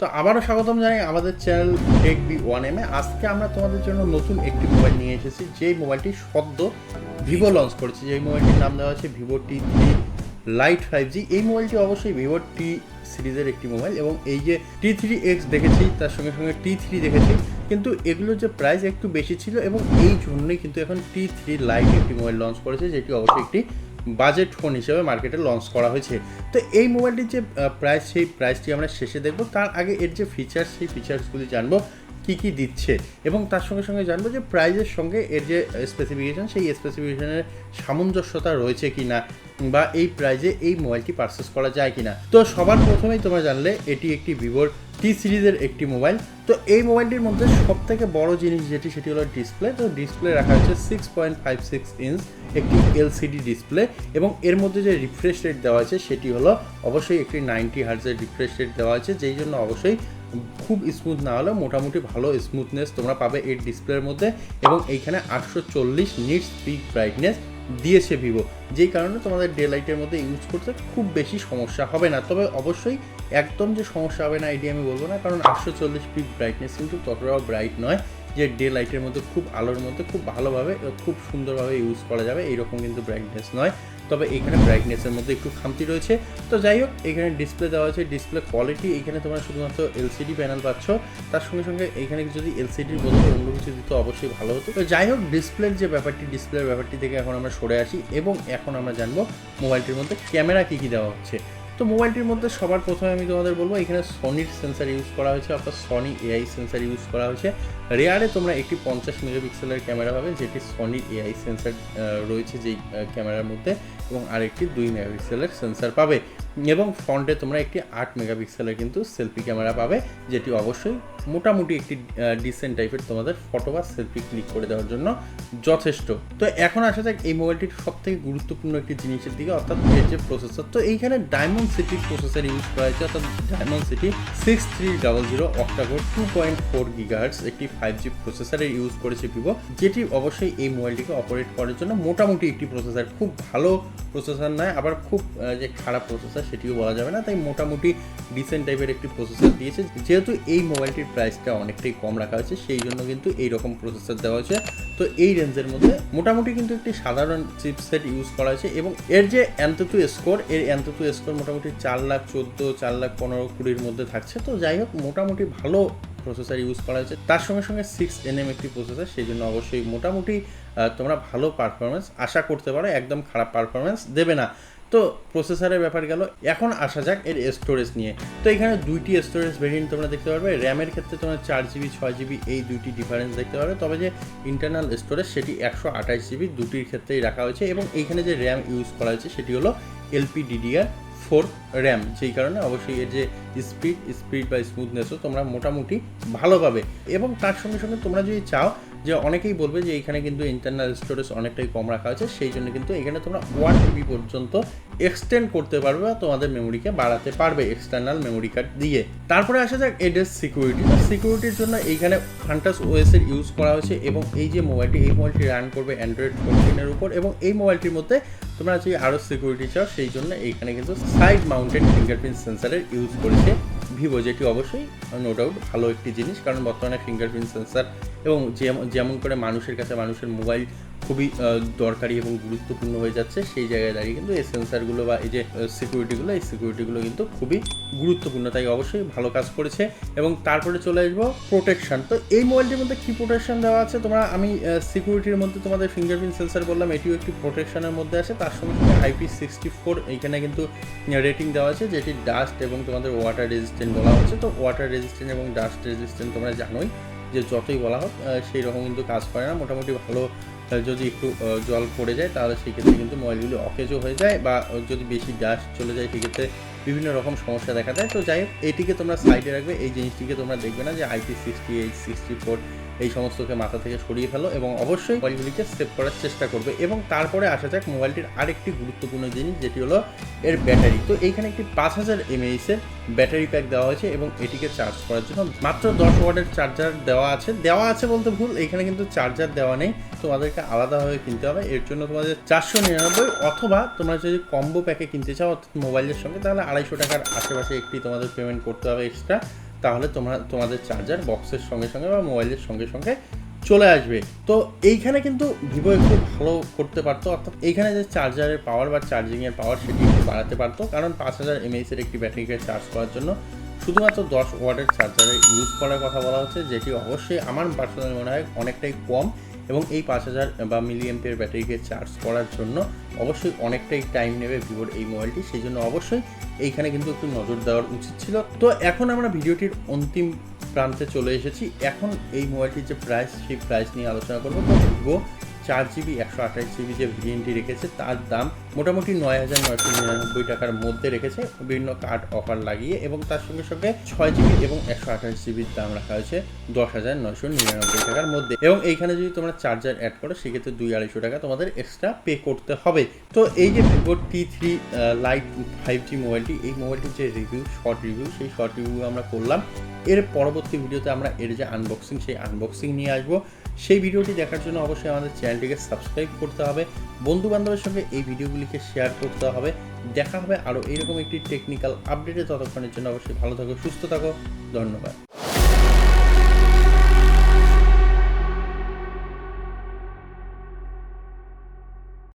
তো আবারও স্বাগতম জানাই আমাদের channel tech B one M A. আজকে আমরা তোমাদের জন্য নতুন একটি মোবাইল নিয়ে এসেছি, যেই মোবাইলটি সদ্য ভিভো লঞ্চ করেছে। যেই মোবাইলটির নাম দেওয়া আছে Vivo T three lite five G এই মোবাইলটি অবশ্যই ভিভো টি সিরিজের একটি মোবাইল এবং এই যে টি থ্রি এক্স দেখেছি, তার সঙ্গে সঙ্গে টি থ্রি দেখেছি, কিন্তু এগুলোর যে প্রাইস একটু বেশি ছিল এবং এই জন্যই কিন্তু এখন টি থ্রি লাইট একটি মোবাইল লঞ্চ করেছে, যেটি অবশ্যই একটি বাজেট ফোন হিসেবে মার্কেটে লঞ্চ করা হয়েছে। তো এই মোবাইলটির যে প্রাইস সেই প্রাইসটি আমরা শেষে দেখব। তার আগে এর যে ফিচার্স সেই ফিচার্সগুলি জানব, কি কি দিচ্ছে। এবং তার সঙ্গে সঙ্গে জানব যে প্রাইজের সঙ্গে এর যে স্পেসিফিকেশন সেই স্পেসিফিকেশনের সামঞ্জস্যতা রয়েছে কি না বা এই প্রাইজে এই মোবাইলটি পারচেস করা যায় কি না তো সবার প্রথমেই তোমরা জানলে, এটি একটি ভিভোর টি সিরিজের একটি মোবাইল। তো এই মোবাইলটির মধ্যে সব থেকে বড় জিনিস যেটি, সেটি হলো ডিসপ্লে তো ডিসপ্লে রাখা হচ্ছে six point five six inch একটি এলসিডি ডিসপ্লে এবং এর মধ্যে যে রিফ্রেশ রেট দেওয়া আছে, সেটি হলো অবশ্যই একটি নাইনটি হার্জের রিফ্রেশ রেট দেওয়া আছে, যেই জন্য অবশ্যই খুব স্মুথ না হলেও মোটামুটি ভালো স্মুথনেস তোমরা পাবে এই ডিসপ্লের মধ্যে। এবং এইখানে আটশো চল্লিশ নিট স্পিড ব্রাইটনেস দিয়েছে ভিভো। যেই কারণে তোমাদের ডে লাইটের মধ্যে ইউজ করতে খুব বেশি সমস্যা হবে না। তবে অবশ্যই একদম যে সমস্যা হবে না, এটি আমি বলব না। কারণ আটশো চল্লিশ পিক ব্রাইটনেস কিন্তু ততটাও ব্রাইট নয়। যে ডে লাইটের মধ্যে খুব আলোর মধ্যে খুব ভালোভাবে খুব সুন্দরভাবে ইউজ করা যাবে এইরকম কিন্তু ব্রাইটনেস নয়। তবে এখানে ব্রাইটনেসের মধ্যে একটু খামতি রয়েছে। তো যাই হোক, এখানে ডিসপ্লে দেওয়া আছে ডিসপ্লে কোয়ালিটি এখানে তোমরা শুধুমাত্র এলসিডি প্যানেল পাচ্ছ। তার সঙ্গে সঙ্গে এখানে যদি এলসিডির বদলে অন্য কিছু দিত, অবশ্যই ভালো হতো। তো যাই হোক ডিসপ্লের যে ব্যাপারটি ডিসপ্লের ব্যাপারটি থেকে এখন আমরা সরে আসি এবং এখন আমরা জানব মোবাইলটির মধ্যে ক্যামেরা কী কী দেওয়া হচ্ছে। তো মোবাইলটির মধ্যে সবার প্রথমে আমি তোমাদের বলব, এখানে সনির সেন্সার ইউজ করা হয়েছে, অর্থাৎ সনি এআই সেন্সার ইউজ করা হয়েছে। রেয়ারে তোমরা একটি পঞ্চাশ মেগাপিক্সেলের ক্যামেরা পাবে, যেটি সনি এআই সেন্সার রয়েছে যেই ক্যামেরার মধ্যে, এবং আরেকটি দুই মেগাপিক্সেলের সেন্সার পাবে। এবং ফ্রন্টে তোমরা একটি আট মেগাপিক্সেলের কিন্তু সেলফি ক্যামেরা পাবে, যেটি অবশ্যই মোটামুটি একটি ডিসেন্ট টাইপের তোমাদের ফটো বা সেলফি ক্লিক করে দেওয়ার জন্য যথেষ্ট। তো এখন আসা যাক এই মোবাইলটির সব থেকে গুরুত্বপূর্ণ একটি জিনিসের দিকে, অর্থাৎ এর যে প্রসেসর তো এইখানে ডায়মন্ড সিটি প্রসেসর ইউজ করা হয়েছে, অর্থাৎ Dimensity six three double zero octacore two point four gigahertz একটি ফাইভ জি প্রসেসরের ইউজ করেছে ভিভো যেটি অবশ্যই এই মোবাইলটিকে অপারেট করার জন্য মোটামুটি একটি প্রসেসর খুব ভালো প্রসেসর নয়, আবার খুব যে খারাপ প্রসেসর সেটিও বলা যাবে না, তাই মোটামুটি ডিসেন্ট টাইপের একটি প্রসেসর দিয়েছে। যেহেতু এই মোবাইলটির প্রাইসটা অনেকটাই কম রাখা হয়েছে, সেই জন্য কিন্তু এই রকম প্রসেসর দেওয়া হয়েছে। তো এই রেঞ্জের মধ্যে মোটামুটি কিন্তু একটি সাধারণ চিপসেট ইউজ করা হয়েছে এবং এর যে অ্যান্থোটু স্কোর এর অ্যান্থোটু স্কোর মোটামুটি চার লাখ চোদ্দ, চার লাখ পনেরো কুড়ির মধ্যে থাকছে। তো যাই হোক, মোটামুটি ভালো প্রসেসর ইউজ করা হয়েছে। তার সঙ্গে সঙ্গে সিক্স এনএম একটি প্রসেসর সেই জন্য অবশ্যই মোটামুটি তোমরা ভালো পারফরমেন্স আশা করতে পারো, একদম খারাপ পারফরমেন্স দেবে না। তো প্রসেসরের ব্যাপার গেল, এখন আসা যাক এর স্টোরেজ নিয়ে। তো এখানে দুইটি স্টোরেজ ভেরিয়েন্ট তোমরা দেখতে পারবে র্যামের ক্ষেত্রে তোমরা চার জিবি ছয় জিবি এই দুইটি ডিফারেন্স দেখতে পারবে তবে যে ইন্টারনাল স্টোরেজ সেটি একশো আঠাশ জিবি দুটির ক্ষেত্রেই রাখা হয়েছে এবং এইখানে যে র্যাম ইউজ করা হয়েছে সেটি হলো এলপি ডিডিআর ফোর র্যাম সেই কারণে অবশ্যই এর যে স্পিড স্পিড বা স্মুথনেসও তোমরা মোটামুটি ভালো পাবে। এবং তার সঙ্গে সঙ্গে তোমরা যদি চাও যে অনেকেই বলবে যে এখানে কিন্তু ইন্টারনাল স্টোরেজ অনেকটাই কম রাখা হয়েছে, সেই জন্য কিন্তু এখানে তোমরা ওয়ান টিবি পর্যন্ত এক্সটেন্ড করতে পারবে বা তোমাদের মেমোরিকে বাড়াতে পারবে এক্সটার্নাল মেমোরি কার্ড দিয়ে। তারপরে আসা যাক এডের সিকিউরিটি সিকিউরিটির জন্য এইখানে ফান্টাস ওএস এর ইউজ করা হয়েছে এবং এই যে মোবাইলটি এই মোবাইলটি রান করবে অ্যান্ড্রয়েড ফোরটিনের উপর এবং এই মোবাইলটির মধ্যে তোমরা যদি আরও সিকিউরিটি চাও, সেই জন্য এইখানে কিন্তু সাইড মাউন্টেড ফিঙ্গারপ্রিন্ট সেন্সারের ইউজ করেছে। ভিভো, যেটি অবশ্যই নো ডাউট ভালো একটি জিনিস। কারণ বর্তমানে ফিঙ্গারপ্রিন্ট সেন্সার এবং যেমন করে মানুষের কাছে মানুষের মোবাইল খুবই দরকারি এবং গুরুত্বপূর্ণ হয়ে যাচ্ছে। সেই জায়গায় দাঁড়িয়ে কিন্তু এই সেন্সারগুলো বা এই যে সিকিউরিটিগুলো এই সিকিউরিটিগুলো কিন্তু খুবই গুরুত্বপূর্ণ। তাই অবশ্যই ভালো কাজ করেছে এবং তারপরে চলে আসব প্রোটেকশন তো এই মোবাইলটির মধ্যে কী প্রোটেকশন দেওয়া আছে? তোমরা, আমি সিকিউরিটির মধ্যে তোমাদের ফিঙ্গারপ্রিন্ট সেন্সার বললাম, এটিও একটি প্রোটেকশনের মধ্যে আছে। তার সঙ্গে সঙ্গে আইপি সিক্সটি ফোর এইখানে কিন্তু রেটিং দেওয়া আছে, যেটি ডাস্ট এবং তোমাদের ওয়াটার রেজিস্ট্যান্ট বলা হচ্ছে। তো ওয়াটার রেজিস্ট্যান্ট এবং ডাস্ট রেজিস্ট্যান্ট তোমরা জানোই যে যতই বলা হোক সেই রকম কিন্তু কাজ করে না। মোটামুটি ভালো যদি একটু জল পড়ে যায়, তাহলে সেক্ষেত্রে কিন্তু ময়লগুলি অকেজও হয়ে যায় বা যদি বেশি গ্যাস চলে যায়, সেক্ষেত্রে বিভিন্ন রকম সমস্যা দেখা দেয়। তো যাই হোক, এটিকে তোমরা সাইডে রাখবে। এই জিনিসটিকে তোমরা দেখবে না যে IP sixty eight sixty four এই সমস্তকে মাথা থেকে সরিয়ে ফেলো এবং অবশ্যই মোবাইলগুলিকে সেভ করার চেষ্টা করবে এবং তারপরে আসা যাক মোবাইলটির আরেকটি গুরুত্বপূর্ণ জিনিস, যেটি হলো এর ব্যাটারি। তো এইখানে একটি পাঁচ হাজার এমএইচের ব্যাটারি প্যাক দেওয়া হয়েছে এবং এটিকে চার্জ করার জন্য মাত্র দশ ওয়াটের চার্জার দেওয়া আছে। দেওয়া আছে বলতে ভুল এখানে কিন্তু চার্জার দেওয়া নেই। তোমাদেরকে আলাদাভাবে কিনতে হবে। এর জন্য তোমাদের চারশো নিরানব্বই অথবা তোমরা যদি কম্বো প্যাকে কিনতে চাও অর্থাৎ মোবাইলের সঙ্গে, তাহলে আড়াইশো টাকার আশেপাশে একটি তোমাদের পেমেন্ট করতে হবে এক্সট্রা তাহলে তোমরা, তোমাদের চার্জার বক্সের সঙ্গে সঙ্গে বা মোবাইলের সঙ্গে সঙ্গে চলে আসবে। তো এইখানে কিন্তু ভিভো একটু ভালো করতে পারতো, অর্থাৎ এইখানে যে চার্জারের পাওয়ার বা চার্জিংয়ের পাওয়ার সেটি একটু বাড়াতে পারতো, কারণ পাঁচ হাজার এমএইচের একটি ব্যাটারিকে চার্জ করার জন্য শুধুমাত্র দশ ওয়াটের চার্জারে ইউজ করার কথা বলা হচ্ছে, যেটি অবশ্যই আমার পার্সোনাল মনে হয় অনেকটাই কম। এবং এই পাঁচ হাজার বা মিলি এমপিয়ার ব্যাটারিকে চার্জ করার জন্য অবশ্যই অনেকটাই টাইম নেবে ভিভোর এই মোবাইলটি, সেই জন্য অবশ্যই এইখানে কিন্তু একটু নজর দেওয়ার উচিত ছিল। তো এখন আমরা ভিডিওটির অন্তিম প্রান্তে চলে এসেছি। এখন এই মোবাইলটির যে প্রাইস সেই প্রাইস নিয়ে আলোচনা করব। তো ভিভো চার জিবি একশো আঠাশ জিবি যে ভেরিয়েন্টটি রেখেছে, তার দাম মোটামুটি নয় হাজার নয়শো নিরানব্বই টাকার মধ্যে রেখেছে। বিভিন্ন কার্ড অফার লাগিয়ে এবং তার সঙ্গে সঙ্গে ছয় জিবি এবং একশো আঠাশ জিবির দাম রাখা হয়েছে দশ হাজার নয়শো নিরানব্বই টাকার মধ্যে। এবং এইখানে যদি তোমরা চার্জার অ্যাড করো, সেক্ষেত্রে দুই আড়াইশো টাকা তোমাদের এক্সট্রা পে করতে হবে। তো এই যে Vivo T three lite five G মোবাইলটি এই মোবাইলটির যে রিভিউ শর্ট রিভিউ সেই শর্ট রিভিউ আমরা করলাম। এর পরবর্তী ভিডিওতে আমরা এর যে আনবক্সিং সেই আনবক্সিং নিয়ে আসব। সেই ভিডিওটি দেখার জন্য অবশ্যই আমাদের চ্যানেলটিকে সাবস্ক্রাইব করতে হবে বন্ধু বান্ধবের সঙ্গে এই ভিডিওগুলিকে শেয়ার করতে হবে, দেখা হবে আরও এরকম একটি টেকনিক্যাল আপডেটে ততক্ষণের জন্য অবশ্যই ভালো থাকো, সুস্থ থাকো, ধন্যবাদ।